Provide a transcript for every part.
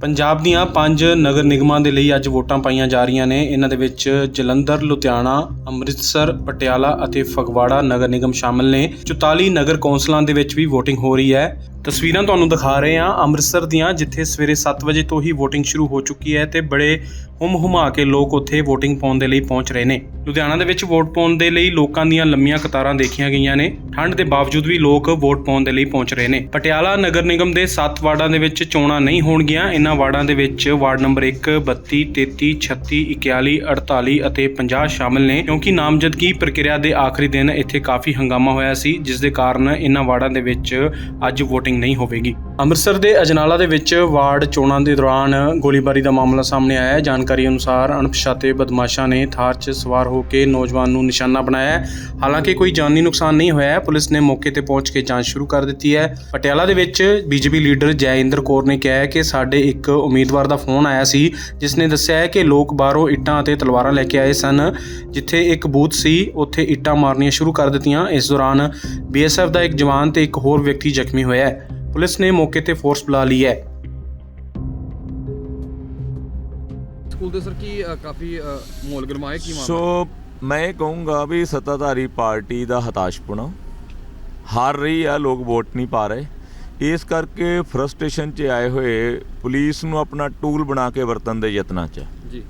ਪੰਜਾਬ ਦੀਆਂ ਪੰਜ ਨਗਰ ਨਿਗਮਾਂ ਦੇ ਲਈ ਅੱਜ ਵੋਟਾਂ ਪਾਈਆਂ ਜਾ ਰਹੀਆਂ ਨੇ। ਇਹਨਾਂ ਦੇ ਵਿੱਚ ਜਲੰਧਰ, ਲੁਧਿਆਣਾ, ਅੰਮ੍ਰਿਤਸਰ, ਪਟਿਆਲਾ ਅਤੇ ਫਗਵਾੜਾ ਨਗਰ ਨਿਗਮ ਸ਼ਾਮਲ ਨੇ। 44 ਨਗਰ ਕੌਂਸਲਾਂ ਦੇ ਵਿੱਚ ਵੀ VOTING ਹੋ ਰਹੀ ਹੈ। ਤਸਵੀਰਾਂ ਤੁਹਾਨੂੰ ਦਿਖਾ ਰਹੇ ਹਾਂ ਅੰਮ੍ਰਿਤਸਰ ਦੀਆਂ, ਜਿੱਥੇ ਸਵੇਰੇ 7 ਵਜੇ ਤੋਂ ਹੀ ਵੋਟਿੰਗ ਸ਼ੁਰੂ ਹੋ ਚੁੱਕੀ ਹੈ ਤੇ ਬੜੇ ਹੁਮ ਹੁਮਾ ਕੇ ਲੋਕ ਉੱਥੇ VOTING ਪਾਉਣ ਦੇ ਲਈ ਪਹੁੰਚ ਰਹੇ ਨੇ। ਲੁਧਿਆਣਾ ਦੇ ਵਿੱਚ ਵੋਟ ਪਾਉਣ ਦੇ ਲਈ ਲੋਕਾਂ ਦੀਆਂ ਲੰਮੀਆਂ ਕਤਾਰਾਂ ਦੇਖੀਆਂ ਗਈਆਂ ਨੇ। ਠੰਡ ਦੇ ਬਾਵਜੂਦ ਵੀ ਲੋਕ ਵੋਟ ਪਾਉਣ ਦੇ ਲਈ ਪਹੁੰਚ ਰਹੇ ਨੇ। ਪਟਿਆਲਾ ਨਗਰ ਨਿਗਮ ਦੇ 7 ਵਾਰਡਾਂ ਦੇ ਵਿੱਚ ਚੋਣਾਂ ਨਹੀਂ ਹੋਣਗੀਆਂ। ਇਹਨਾਂ ਵਾਰਡਾਂ ਦੇ ਵਿੱਚ ਵਾਰਡ ਨੰਬਰ 1 32 33 36 41 48 ਅਤੇ 50 ਸ਼ਾਮਲ ਨੇ। ਕਿਉਂਕਿ ਨਾਮਜ਼ਦਗੀ ਪ੍ਰਕਿਰਿਆ ਦੇ ਆਖਰੀ ਦਿਨ ਇੱਥੇ ਕਾਫੀ ਹੰਗਾਮਾ ਹੋਇਆ ਸੀ, ਜਿਸ ਦੇ ਕਾਰਨ ਇਹਨਾਂ ਵਾਰਡਾਂ ਦੇ ਵਿੱਚ ਅੱਜ VOTING ਨਹੀਂ ਹੋਵੇਗੀ। ਅੰਮ੍ਰਿਤਸਰ ਦੇ ਅਜਨਾਲਾ ਦੇ ਵਿੱਚ ਵਾਰਡ ਚੋਣਾਂ ਦੇ ਦੌਰਾਨ ਗੋਲੀਬਾਰੀ ਦਾ ਮਾਮਲਾ ਸਾਹਮਣੇ ਆਇਆ ਹੈ। ਜਾਣਕਾਰੀ ਅਨੁਸਾਰ ਅਣਪਛਾਤੇ ਬਦਮਾਸ਼ਾਂ ਨੇ ਥਾਰ 'ਚ ਸਵਾਰ ਹੋ ਕੇ ਨੌਜਵਾਨ ਨੂੰ ਨਿਸ਼ਾਨਾ ਬਣਾਇਆ ਹੈ। ਹਾਲਾਂਕਿ ਕੋਈ ਜਾਨੀ ਨੁਕਸਾਨ ਨਹੀਂ ਹੋਇਆ ਹੈ। ਪੁਲਿਸ ਨੇ ਮੌਕੇ ਤੇ ਪਹੁੰਚ ਕੇ ਜਾਂਚ ਸ਼ੁਰੂ ਕਰ ਦਿੱਤੀ ਹੈ। ਪਟਿਆਲਾ ਦੇ ਵਿੱਚ ਬੀਜੇਪੀ ਲੀਡਰ ਜੈਇੰਦਰ ਕੌਰ ਨੇ ਕਿਹਾ ਹੈ ਕਿ ਸਾਡੇ ਇੱਕ ਉਮੀਦਵਾਰ ਦਾ ਫੋਨ ਆਇਆ ਸੀ, ਜਿਸ ਨੇ ਦੱਸਿਆ ਹੈ ਕਿ ਲੋਕ ਬਾਹਰੋਂ ਇੱਟਾਂ ਅਤੇ ਤਲਵਾਰਾਂ ਲੈ ਕੇ ਆਏ ਸਨ, ਜਿੱਥੇ ਇੱਕ ਬੂਥ ਸੀ, ਉੱਥੇ ਇੱਟਾਂ ਮਾਰਨੀਆਂ ਸ਼ੁਰੂ ਕਰ ਦਿੱਤੀਆਂ। ਇਸ ਦੌਰਾਨ ਬੀਐਸਐਫ ਦਾ ਇੱਕ ਜਵਾਨ ਤੇ ਇੱਕ ਹੋਰ ਵਿਅਕਤੀ ਜ਼ਖਮੀ ਹੋਇਆ ਹੈ। ਪੁਲਿਸ ਨੇ ਮੌਕੇ ਤੇ ਫੋਰਸ ਬੁਲਾ ਲਈ ਹੈ। ਸਕੂਲ ਦੇ ਸਰ ਕੀ ਅ, ਕਾਫੀ ਅ, ਮਾਹੌਲ ਗਰਮਾਇਆ ਕੀ ਮਾਮਲਾ? ਸੋ ਮੈਂ ਇਹ ਕਹੂੰਗਾ ਵੀ ਸੱਤਾਧਾਰੀ ਪਾਰਟੀ ਦਾ ਹਤਾਸ਼ਪੁਣਾ ਹਾਰ ਰਹੀ ਆ ਲੋਕ ਵੋਟ ਨਹੀਂ ਪਾ ਰਹੇ। ਇਸ ਕਰਕੇ ਫਰਸਟ੍ਰੇਸ਼ਨ 'ਚ ਆਏ ਹੋਏ ਪੁਲਿਸ ਨੂੰ ਆਪਣਾ ਟੂਲ ਬਣਾ ਕੇ ਵਰਤਣ ਦੇ ਯਤਨਾਂ 'ਚ। ਜੀ।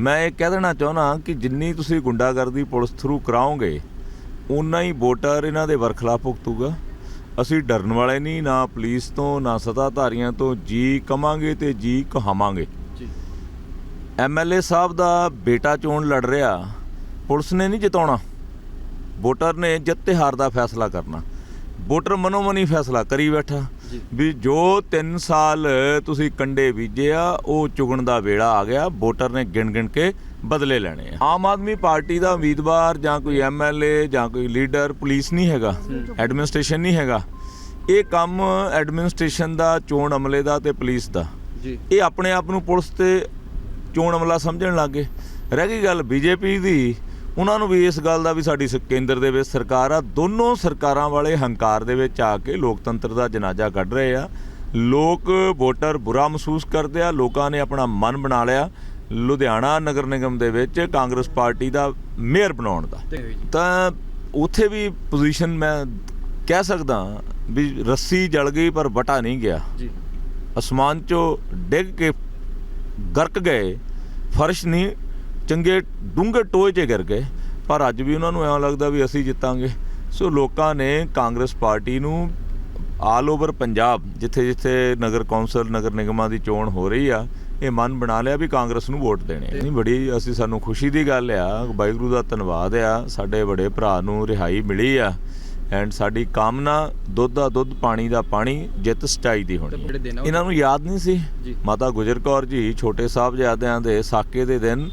ਮੈਂ ਇਹ ਕਹਿ ਦੇਣਾ ਚਾਹੁੰਦਾ ਕਿ ਜਿੰਨੀ ਤੁਸੀਂ ਗੁੰਡਾਗਰਦੀ ਪੁਲਿਸ ਥਰੂ ਕਰਾਓਗੇ ਉਨਾ ਹੀ ਵੋਟਰ ਇਹਨਾਂ ਦੇ ਵਰਖਲਾ ਭੁਗਤੂਗਾ। ਅਸੀਂ ਡਰਨ ਵਾਲੇ ਨਹੀਂ ਨਾ ਪੁਲਿਸ ਤੋਂ ਨਾ ਸੱਤਾਧਾਰੀਆਂ ਤੋਂ ਜੀ ਕਮਾਂਗੇ ਤੇ ਜੀ ਕਹਾਵਾਂਗੇ। ਜੀ। ਐਮਐਲਏ ਸਾਹਿਬ ਦਾ ਬੇਟਾ ਚੋਣ ਲੜ ਰਿਹਾ ਪੁਲਿਸ ਨੇ ਨਹੀਂ ਜਿਤਾਉਣਾ। ਵੋਟਰ ਨੇ ਜਿੱਤ ਤੇ ਹਾਰ ਦਾ ਫੈਸਲਾ ਕਰਨਾ। ਵੋਟਰ ਮਨੋ ਮਨੀ ਫੈਸਲਾ ਕਰੀ ਬੈਠਾ। ਵੀ ਜੋ 3 ਸਾਲ ਤੁਸੀਂ ਕੰਡੇ ਬੀਜੇ ਆ ਉਹ ਚੁਗਣ ਦਾ ਵੇਲਾ ਆ ਗਿਆ ਵੋਟਰ ਨੇ ਗਿਣ ਗਿਣ ਕੇ ਬਦਲੇ ਲੈਣੇ ਆ। ਆਮ ਆਦਮੀ ਪਾਰਟੀ ਦਾ ਉਮੀਦਵਾਰ ਜਾਂ ਕੋਈ ਐਮਐਲਏ ਜਾਂ ਕੋਈ ਲੀਡਰ ਪੁਲਿਸ ਨਹੀਂ ਹੈਗਾ ਐਡਮਿਨਿਸਟ੍ਰੇਸ਼ਨ ਨਹੀਂ ਹੈਗਾ। ਇਹ ਕੰਮ ਐਡਮਿਨਿਸਟ੍ਰੇਸ਼ਨ ਦਾ ਚੋਣ ਅਮਲੇ ਦਾ ਤੇ ਪੁਲਿਸ ਦਾ। ਜੀ। ਇਹ ਆਪਣੇ ਆਪ ਨੂੰ ਪੁਲਿਸ ਤੇ ਚੋਣ ਅਮਲਾ ਸਮਝਣ ਲੱਗੇ। ਰਹਿ ਗਈ ਗੱਲ ਬੀਜੇਪੀ ਦੀ। ਉਹਨਾਂ ਨੂੰ ਵੀ ਇਸ ਗੱਲ ਦਾ ਵੀ ਸਾਡੀ ਕੇਂਦਰ ਦੇ ਵਿੱਚ ਸਰਕਾਰ ਆ। ਦੋਨੋਂ ਸਰਕਾਰਾਂ ਵਾਲੇ ਹੰਕਾਰ ਦੇ ਵਿੱਚ ਆ ਕੇ ਲੋਕਤੰਤਰ ਦਾ ਜਨਾਜ਼ਾ ਕੱਢ ਰਹੇ ਆ। ਲੋਕ ਵੋਟਰ ਬੁਰਾ ਮਹਿਸੂਸ ਕਰਦੇ ਆ। ਲੋਕਾਂ ਨੇ ਆਪਣਾ ਮਨ ਬਣਾ ਲਿਆ। ਲੁਧਿਆਣਾ ਨਗਰ ਨਿਗਮ ਦੇ ਵਿੱਚ ਕਾਂਗਰਸ ਪਾਰਟੀ ਦਾ ਮੇਅਰ ਬਣਾਉਣ ਦਾ। ਤਾਂ ਉੱਥੇ ਵੀ ਪੋਜੀਸ਼ਨ ਮੈਂ ਕਹਿ ਸਕਦਾ ਵੀ ਰੱਸੀ ਜਲ ਗਈ ਪਰ ਵਟਾ ਨਹੀਂ ਗਿਆ। ਜੀ। ਅਸਮਾਨ ਚੋਂ ਡਿੱਗ ਕੇ ਗਰਕ ਗਏ। ਫਰਸ਼ ਨਹੀਂ ਚੰਗੇ ਡੂੰਘੇ ਟੋਏ 'ਚ ਗਿਰ ਗਏ। ਪਰ ਅੱਜ ਵੀ ਉਹਨਾਂ ਨੂੰ ਐਂ ਲੱਗਦਾ ਵੀ ਅਸੀਂ ਜਿੱਤਾਂਗੇ। ਸੋ ਲੋਕਾਂ ਨੇ ਕਾਂਗਰਸ ਪਾਰਟੀ ਨੂੰ ਆਲ ਓਵਰ ਪੰਜਾਬ ਜਿੱਥੇ ਜਿੱਥੇ ਨਗਰ ਕੌਂਸਲ ਨਗਰ ਨਿਗਮਾਂ ਦੀ ਚੋਣ ਹੋ ਰਹੀ ਆ ਇਹ ਮਨ ਬਣਾ ਲਿਆ ਵੀ ਕਾਂਗਰਸ ਨੂੰ ਵੋਟ ਦੇਣੇ। ਨਹੀਂ ਬੜੀ ਅਸੀਂ ਸਾਨੂੰ ਖੁਸ਼ੀ ਦੀ ਗੱਲ ਆ। ਵਾਹਿਗੁਰੂ ਦਾ ਧੰਨਵਾਦ ਆ। ਸਾਡੇ ਬੜੇ ਭਰਾ ਨੂੰ ਰਿਹਾਈ ਮਿਲੀ ਆ। ਐਂਡ ਸਾਡੀ ਕਾਮਨਾ ਦੁੱਧ ਦਾ ਦੁੱਧ ਪਾਣੀ ਦਾ ਪਾਣੀ ਜਿੱਤ ਸਚਾਈ ਦੀ ਹੋਣੀ ਹੈ। ਇਹਨਾਂ ਨੂੰ ਯਾਦ ਨਹੀਂ ਸੀ। ਮਾਤਾ ਗੁਜਰ ਕੌਰ ਜੀ ਛੋਟੇ ਸਾਹਿਬਜ਼ਾਦਿਆਂ ਦੇ ਸਾਕੇ ਦੇ ਦਿਨ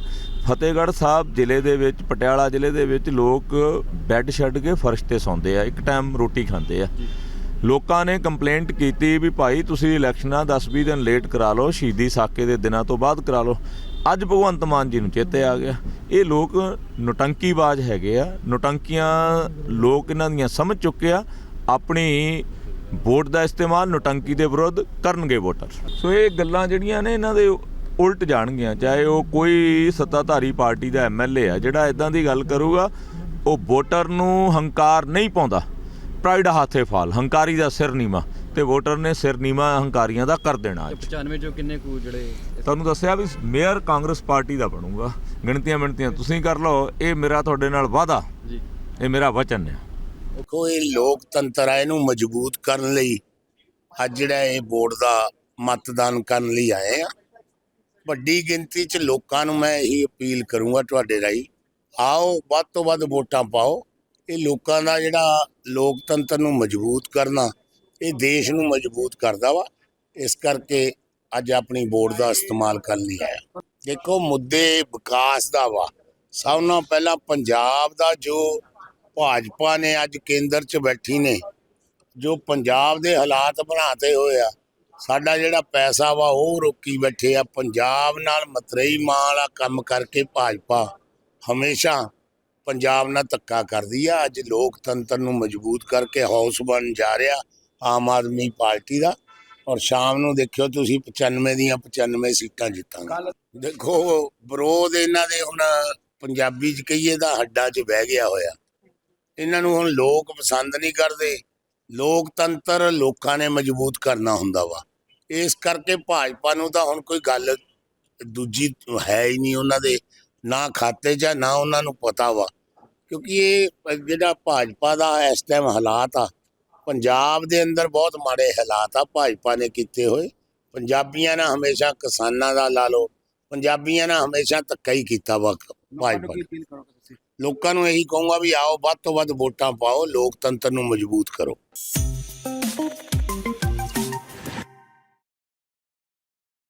ਫਤਿਹਗੜ੍ਹ ਸਾਹਿਬ ਜ਼ਿਲ੍ਹੇ ਦੇ ਵਿੱਚ ਪਟਿਆਲਾ ਜ਼ਿਲ੍ਹੇ ਦੇ ਵਿੱਚ ਲੋਕ ਬੈੱਡ ਛੱਡ ਕੇ ਫਰਸ਼ ਤੇ ਸੌਂਦੇ ਆ ਇੱਕ ਟਾਈਮ ਰੋਟੀ ਖਾਂਦੇ ਆ। ਲੋਕਾਂ ਨੇ ਕੰਪਲੇਂਟ ਕੀਤੀ ਵੀ ਭਾਈ ਤੁਸੀਂ ਇਲੈਕਸ਼ਨਾਂ 10-20 ਦਿਨ ਲੇਟ ਕਰਾ ਲਓ ਸ਼ਹੀਦੀ ਸਾਕੇ ਦੇ ਦਿਨਾਂ ਤੋਂ ਬਾਅਦ ਕਰਾ ਲਓ। ਅੱਜ ਭਗਵੰਤ ਮਾਨ ਜੀ ਨੂੰ ਚੇਤੇ ਆ ਗਿਆ। ਇਹ ਲੋਕ ਨੁਟੰਕੀਬਾਜ਼ ਹੈਗੇ ਆ, ਨੁਟੰਕੀਆਂ ਲੋਕ ਇਹਨਾਂ ਦੀਆਂ ਸਮਝ ਚੁੱਕੇ ਆ, ਆਪਣੀ ਵੋਟ ਦਾ ਇਸਤੇਮਾਲ ਨੁਟੰਕੀ ਦੇ ਵਿਰੁੱਧ ਕਰਨਗੇ ਵੋਟਰ। ਸੋ ਇਹ ਗੱਲਾਂ ਜਿਹੜੀਆਂ ਨੇ ਇਹਨਾਂ ਦੇ ਉਲਟ ਜਾਣਗੀਆਂ, ਚਾਹੇ ਉਹ ਕੋਈ ਸੱਤਾਧਾਰੀ ਪਾਰਟੀ ਦਾ ਐਮਐਲਏ ਆ, ਜਿਹੜਾ ਇਦਾਂ ਦੀ ਗੱਲ ਕਰੂਗਾ, ਉਹ ਵੋਟਰ ਨੂੰ ਹੰਕਾਰ ਨਹੀਂ ਪਾਉਂਦਾ। ਪ੍ਰਾਈਡ ਹਾਥੇ ਫਾਲ ਹੰਕਾਰੀ ਦਾ ਸਿਰ ਨੀਵਾ ਤੇ ਵੋਟਰ ਨੇ ਸਿਰ ਨੀਵਾ ਹੰਕਾਰੀਆਂ ਦਾ ਕਰ ਦੇਣਾ ਤੇ ਅੱਜ। 95 ਚੋਂ ਕਿੰਨੇ ਕੁ ਜਿਹੜੇ ਤੁਹਾਨੂੰ ਦੱਸਿਆ ਵੀ ਮੇਅਰ ਕਾਂਗਰਸ ਪਾਰਟੀ ਦਾ ਬਣੂਗਾ। ਗਿਣਤੀਆਂ ਮਿਣਤੀਆਂ ਤੁਸੀਂ ਕਰ ਲਓ ਇਹ ਮੇਰਾ ਤੁਹਾਡੇ ਨਾਲ ਵਾਅਦਾ। ਜੀ। ਇਹ ਮੇਰਾ ਵਚਨ ਹੈ ਦੇਖੋ ਇਹ ਲੋਕਤੰਤਰ ਆ ਇਹਨੂੰ ਮਜ਼ਬੂਤ ਕਰਨ ਲਈ ਅੱਜ ਜਿਹੜਾ ਇਹ ਵੋਟ ਦਾ ਮਤਦਾਨ ਕਰਨ ਲਈ ਆਏ ਆ। ਵੱਡੀ ਗਿਣਤੀ 'ਚ ਲੋਕਾਂ ਨੂੰ ਮੈਂ ਇਹੀ ਅਪੀਲ ਕਰੂੰਗਾ ਤੁਹਾਡੇ ਰਾਹੀਂ ਆਓ ਵੱਧ ਤੋਂ ਵੱਧ ਵੋਟਾਂ ਪਾਓ। ਇਹ ਲੋਕਾਂ ਦਾ ਜਿਹੜਾ ਲੋਕਤੰਤਰ ਨੂੰ ਮਜ਼ਬੂਤ ਕਰਨਾ, ਇਹ ਦੇਸ਼ ਨੂੰ ਮਜ਼ਬੂਤ ਕਰਦਾ ਵਾ, ਇਸ ਕਰਕੇ ਅੱਜ ਆਪਣੀ ਵੋਟ ਦਾ ਇਸਤੇਮਾਲ ਕਰਨ ਲਈ ਆਇਆ। ਦੇਖੋ, ਮੁੱਦੇ ਵਿਕਾਸ ਦਾ ਵਾ। ਸਭ ਨਾਲੋਂ ਪਹਿਲਾਂ ਪੰਜਾਬ ਦਾ ਜੋ ਭਾਜਪਾ ਨੇ ਅੱਜ ਕੇਂਦਰ 'ਚ ਬੈਠੀ ਨੇ, ਜੋ ਪੰਜਾਬ ਦੇ ਹਾਲਾਤ ਬਣਾਤੇ ਹੋਏ ਆ, ਸਾਡਾ ਜਿਹੜਾ ਪੈਸਾ ਵਾ, ਉਹ ਰੋਕੀ ਬੈਠੇ ਆ। ਪੰਜਾਬ ਨਾਲ ਮਤਰੇਈ ਮਾਂ ਵਾਲਾ ਕੰਮ ਕਰਕੇ ਭਾਜਪਾ ਹਮੇਸ਼ਾ ਪੰਜਾਬ ਨਾਲ ਧੱਕਾ ਕਰਦੀ ਆ। ਅੱਜ ਲੋਕਤੰਤਰ ਨੂੰ ਮਜ਼ਬੂਤ ਕਰਕੇ ਹਾਊਸ ਬਣ ਜਾ ਰਿਹਾ ਆਮ ਆਦਮੀ ਪਾਰਟੀ ਦਾ। ਔਰ ਸ਼ਾਮ ਨੂੰ ਦੇਖਿਓ ਤੁਸੀਂ 95 ਦੀਆਂ 95 ਸੀਟਾਂ ਜਿੱਤਾਂਗੇ। ਦੇਖੋ ਵਿਰੋਧ ਇਹਨਾਂ ਦੇ ਹੁਣ ਪੰਜਾਬੀ ਚ ਕਹੀਏ ਤਾਂ ਹੱਡਾਂ 'ਚ ਬਹਿ ਗਿਆ ਹੋਇਆ। ਇਹਨਾਂ ਨੂੰ ਹੁਣ ਲੋਕ ਪਸੰਦ ਨਹੀਂ ਕਰਦੇ। ਲੋਕਤੰਤਰ ਲੋਕਾਂ ਨੇ ਮਜ਼ਬੂਤ ਕਰਨਾ ਹੁੰਦਾ ਵਾ। ਇਸ ਕਰਕੇ ਭਾਜਪਾ ਨੂੰ ਤਾਂ ਹੁਣ ਕੋਈ ਗੱਲ ਦੂਜੀ ਹੈ ਹੀ ਨਹੀਂ ਉਹਨਾਂ ਦੇ। ਨਾ ਖਾਤੇ 'ਚ ਨਾ ਉਹਨਾਂ ਨੂੰ ਪਤਾ ਵਾ। ਕਿਉਂਕਿ ਇਹ ਜਿਹੜਾ ਭਾਜਪਾ ਦਾ ਇਸ ਟਾਈਮ ਹਾਲਾਤ ਆ ਪੰਜਾਬ ਦੇ ਅੰਦਰ ਬਹੁਤ ਮਾੜੇ ਹਾਲਾਤ ਆ ਭਾਜਪਾ ਨੇ ਕੀਤੇ ਹੋਏ। ਪੰਜਾਬੀਆਂ ਨੇ ਹਮੇਸ਼ਾ ਕਿਸਾਨਾਂ ਦਾ ਲਾ ਲਓ ਪੰਜਾਬੀਆਂ ਨੇ ਹਮੇਸ਼ਾ ਧੱਕਾ ਹੀ ਕੀਤਾ ਵਾ ਭਾਜਪਾ ਨੇ। ਲੋਕਾਂ ਨੂੰ ਇਹੀ ਕਹੂੰਗਾ ਵੀ ਆਓ ਵੱਧ ਤੋਂ ਵੱਧ ਵੋਟਾਂ ਪਾਓ ਲੋਕਤੰਤਰ ਨੂੰ ਮਜ਼ਬੂਤ ਕਰੋ।